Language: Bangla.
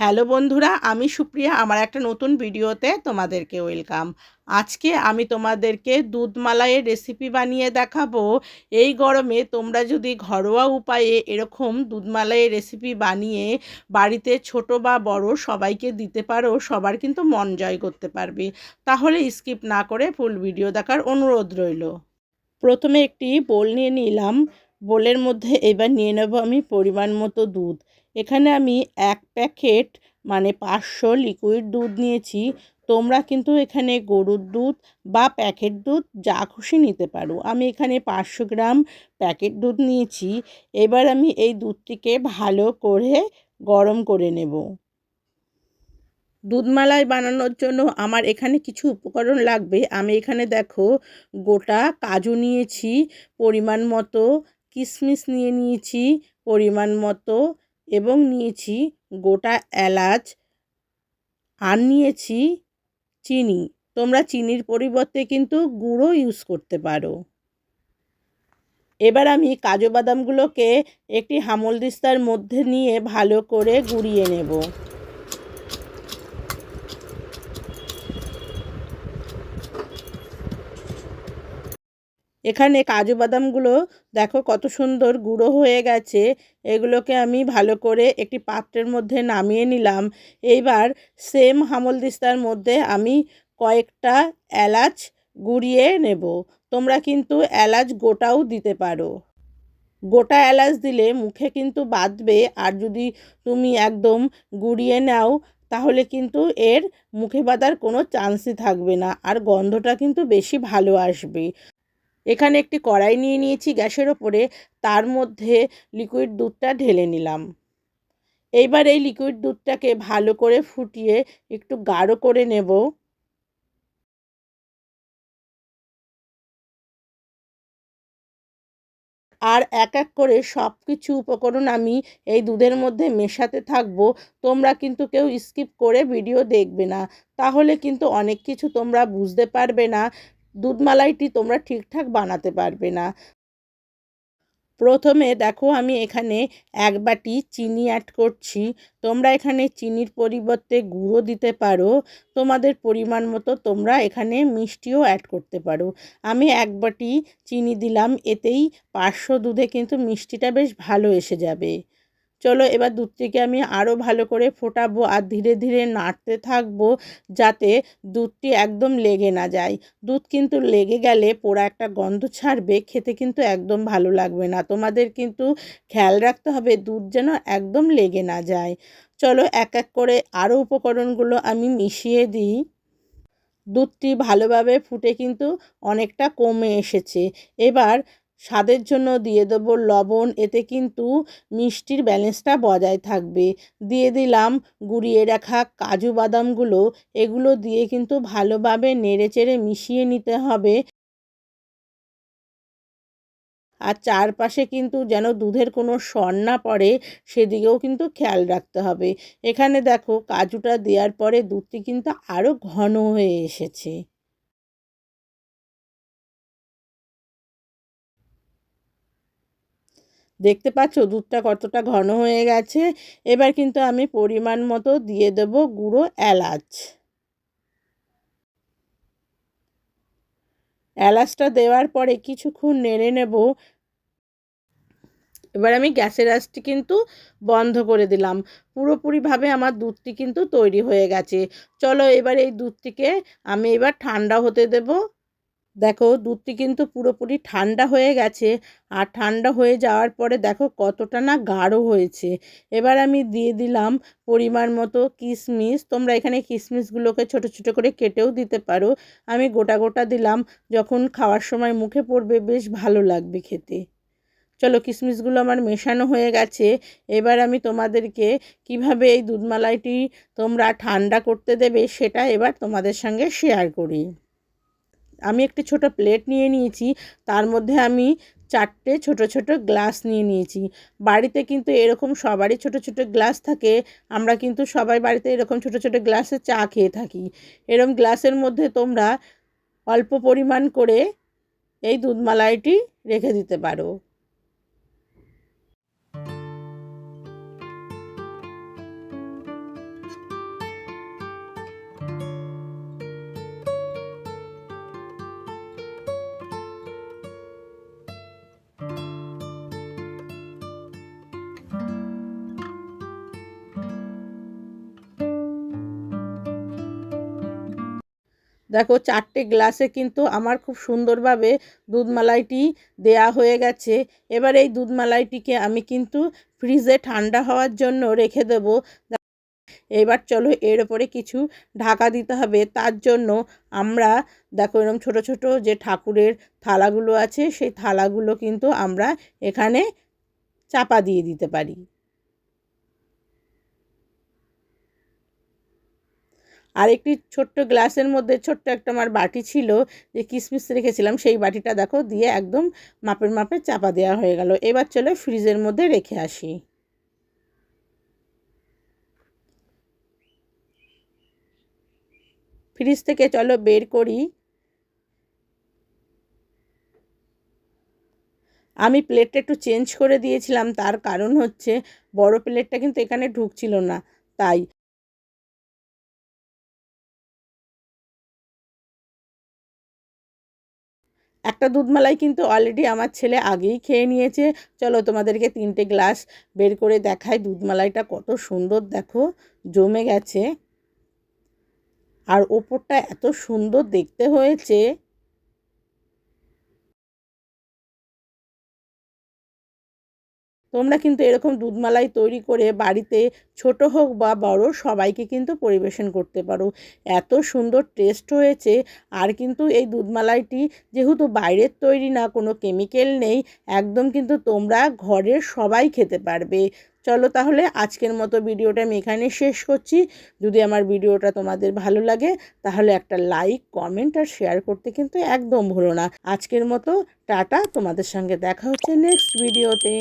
হ্যালো বন্ধুরা, আমি সুপ্রিয়া, আমার একটা নতুন ভিডিওতে তোমাদেরকে ওয়েলকাম। আজকে আমি তোমাদেরকে দুধ মালাইয়ের রেসিপি বানিয়ে দেখাবো। এই গরমে তোমরা যদি ঘরোয়া উপায়ে এরকম দুধ মালাইয়ের রেসিপি বানিয়ে বাড়িতে ছোট বা বড় সবাইকে দিতে পারো, সবার কিন্তু মন জয় করতে পারবে। তাহলে স্কিপ না করে ফুল ভিডিও দেখার অনুরোধ রইল। প্রথমে একটি বোল নিয়ে নিলাম। বোলের মধ্যে এবার নিয়ে নেব আমি পরিমাণ মতো দুধ। এখানে আমি এক প্যাকেট মানে পাঁচশো লিকুইড দুধ নিয়েছি। তোমরা কিন্তু এখানে গরুর দুধ বা প্যাকেট দুধ যা খুশি নিতে পারো। আমি এখানে পাঁচশো গ্রাম প্যাকেট দুধ নিয়েছি। এবার আমি এই দুধটিকে ভালো করে গরম করে নেব। দুধমালাই বানানোর জন্য আমার এখানে কিছু উপকরণ লাগবে। আমি এখানে দেখো গোটা কাজু নিয়েছি পরিমাণ মতো। কিশমিশ নিয়ে নিয়েছি পরিমাণ মতো এবং নিয়েছি গোটা এলাচ আর নিয়েছি চিনি। তোমরা চিনির পরিবর্তে কিন্তু গুঁড়ো ইউজ করতে পারো। এবার আমি কাজু বাদামগুলোকে একটি হামলদিস্তার মধ্যে নিয়ে ভালো করে গুঁড়িয়ে নেব। এখানে কাজু বাদামগুলো দেখো কত সুন্দর গুঁড়ো হয়ে গেছে। এগুলোকে আমি ভালো করে একটি পাত্রের মধ্যে নামিয়ে নিলাম। এইবার সেম হামলদিস্তার মধ্যে আমি কয়েকটা এলাচ গুঁড়িয়ে নেব। তোমরা কিন্তু এলাচ গোটাও দিতে পারো। গোটা এলাচ দিলে মুখে কিন্তু বাঁধবে, আর যদি তুমি একদম গুঁড়িয়ে নাও, তাহলে কিন্তু এর মুখে বাঁধার কোনো চান্সই থাকবে না, আর গন্ধটা কিন্তু বেশি ভালো আসবে। এখানে একটি কড়াই নিয়ে নিয়েছি গ্যাসের ওপরে, তার মধ্যে লিকুইড দুধটা ঢেলে নিলাম। এইবার এই লিকুইড দুধটাকে ভালো করে ফুটিয়ে একটু গাঢ় করে নেব। আর এক এক করে সব কিছু উপকরণ আমি এই দুধের মধ্যে মেশাতে থাকব। তোমরা কিন্তু কেউ স্কিপ করে ভিডিও দেখবে না। তাহলে কিন্তু অনেক কিছু তোমরা বুঝতে পারবে না। দুধমালাইটি তোমরা ঠিকঠাক বানাতে পারবে না। প্রথমে দেখো আমি এখানে এক বাটি চিনি অ্যাড করছি। তোমরা এখানে চিনির পরিবর্তে গুঁড়ো দিতে পারো। তোমাদের পরিমাণ মতো তোমরা এখানে মিষ্টিও অ্যাড করতে পারো। আমি এক বাটি চিনি দিলাম, এতেই পাঁচশো দুধে কিন্তু মিষ্টিটা বেশ ভালো এসে যাবে। চলো এবার দুধটিকে আমি আরও ভালো করে ফোটাবো আর ধীরে ধীরে নাড়তে থাকব যাতে দুধটি একদম লেগে না যায়। দুধ কিন্তু লেগে গেলে পোড়া একটা গন্ধ ছাড়বে, খেতে কিন্তু একদম ভালো লাগবে না। তোমাদের কিন্তু খেয়াল রাখতে হবে দুধ যেন একদম লেগে না যায়। চলো এক এক করে আরও উপকরণগুলো আমি মিশিয়ে দিই। দুধটি ভালোভাবে ফুটে কিন্তু অনেকটা কমে এসেছে। এবার স্বাদের জন্য দিয়ে দেবো লবণ। এতে কিন্তু মিষ্টির ব্যালেন্সটা বজায় থাকবে। দিয়ে দিলাম গুঁড়িয়ে রাখা কাজু বাদামগুলো। এগুলো দিয়ে কিন্তু ভালোভাবে নেড়ে চেড়ে মিশিয়ে নিতে হবে। আর চারপাশে কিন্তু যেন দুধের কোনো সর না পড়ে, সেদিকেও কিন্তু খেয়াল রাখতে হবে। এখানে দেখো কাজুটা দেওয়ার পরে দুধটি কিন্তু আরও ঘন হয়ে এসেছে। দেখতে পাচ্ছ? দুধটা কতটা ঘন হয়ে গেছে। এবার কিন্তু আমি পরিমাণ মতো দিয়ে দেব গুঁড়ো এলাচ। এলাচটা দেওয়ার পরে কিছুক্ষণ নেড়ে নেব। এবার আমি গ্যাসের আঁচটি কিন্তু বন্ধ করে দিলাম। পুরোপুরিভাবে আমার দুধটি কিন্তু তৈরি হয়ে গেছে। চলো এবার এই দুধটিকে আমি এবার ঠান্ডা হতে দেবো। দেখো দুধটি কিন্তু পুরোপুরি ঠান্ডা হয়ে গেছে আর ঠান্ডা হয়ে যাওয়ার পরে দেখো কতটা না গাঢ় হয়েছে। এবার আমি দিয়ে দিলাম পরিমাণ মতো কিশমিশ। তোমরা এখানে কিশমিশগুলোকে ছোট ছোট করে কেটেও দিতে পারো। আমি গোটা গোটা দিলাম, যখন খাওয়ার সময় মুখে পড়বে বেশ ভালো লাগবে খেতে। চলো কিশমিশগুলো আমার মেশানো হয়ে গেছে। এবার আমি তোমাদেরকে কীভাবে এই দুধমালাইটি তোমরা ঠান্ডা করতে দেবে সেটা এবার তোমাদের সঙ্গে শেয়ার করি। আমি একটি ছোট প্লেট নিয়ে নিয়েছি, তার মধ্যে আমি চারটে ছোট ছোট গ্লাস নিয়ে নিয়েছি। বাড়িতে কিন্তু এরকম সবারই ছোট ছোট গ্লাস থাকে, আমরা কিন্তু সবাই বাড়িতে এরকম ছোট ছোট গ্লাসে চা খেয়ে থাকি। এরকম গ্লাসের মধ্যে তোমরা অল্প পরিমাণ করে এই দুধমালাইটি রেখে দিতে পারো। দেখো চারটে গ্লাসে কিন্তু আমার খুব সুন্দরভাবে দুধমালাইটি দেয়া হয়ে গেছে। এবার এই দুধমালাইটিকে আমি কিন্তু ফ্রিজে ঠান্ডা হওয়ার জন্য রেখে দেব। এবার চলো এর ওপরে কিছু ঢাকা দিতে হবে। তার জন্য আমরা দেখো এরকম ছোট ছোট যে ঠাকুরের থালাগুলো আছে, সেই থালাগুলো কিন্তু আমরা এখানে চাপা দিয়ে দিতে পারি। আর একটি ছোট্ট গ্লাসের মধ্যে ছোট্ট একটা আমার বাটি ছিল যে কিসমিস রেখেছিলাম, সেই বাটিটা দেখো দিয়ে একদম মাপের মাপে চাপা দেওয়া হয়ে গেল। এবার চলো ফ্রিজের মধ্যে রেখে আসি। ফ্রিজ থেকে চলো বের করি। আমি প্লেটটা একটু চেঞ্জ করে দিয়েছিলাম, তার কারণ হচ্ছে বড় প্লেটটা কিন্তু এখানে ঢুকছিল না, তাই একটা দুধমালাই কিন্তু অলরেডি আমার ছেলে আগেই খেয়ে নিয়েছে। চলো তোমাদেরকে তিনটে গ্লাস বের করে দেখাই দুধমালাইটা কত সুন্দর, দেখো, জমে গেছে। আর ওপরটা এত সুন্দর দেখতে হয়েছে। তোমরা কিন্তু এরকম দুধমালাই তৈরি করে বাড়িতে ছোট হোক বা বড় সবাইকে কিন্তু পরিবেশন করতে পারো। এত সুন্দর টেস্ট হয়েছে। আর কিন্তু এই দুধমালাইটি যেহেতু বাইরের তৈরি না, কোনো কেমিক্যাল নেই, একদম কিন্তু তোমরা ঘরের সবাই খেতে পারবে। চলো তাহলে আজকের মতো ভিডিওটা আমি এখানে শেষ করছি। যদি আমার ভিডিওটা তোমাদের ভালো লাগে, তাহলে একটা লাইক কমেন্ট আর শেয়ার করতে কিন্তু একদম ভুলো না। আজকের মতো টাটা, তোমাদের সঙ্গে দেখা হচ্ছে নেক্সট ভিডিওতে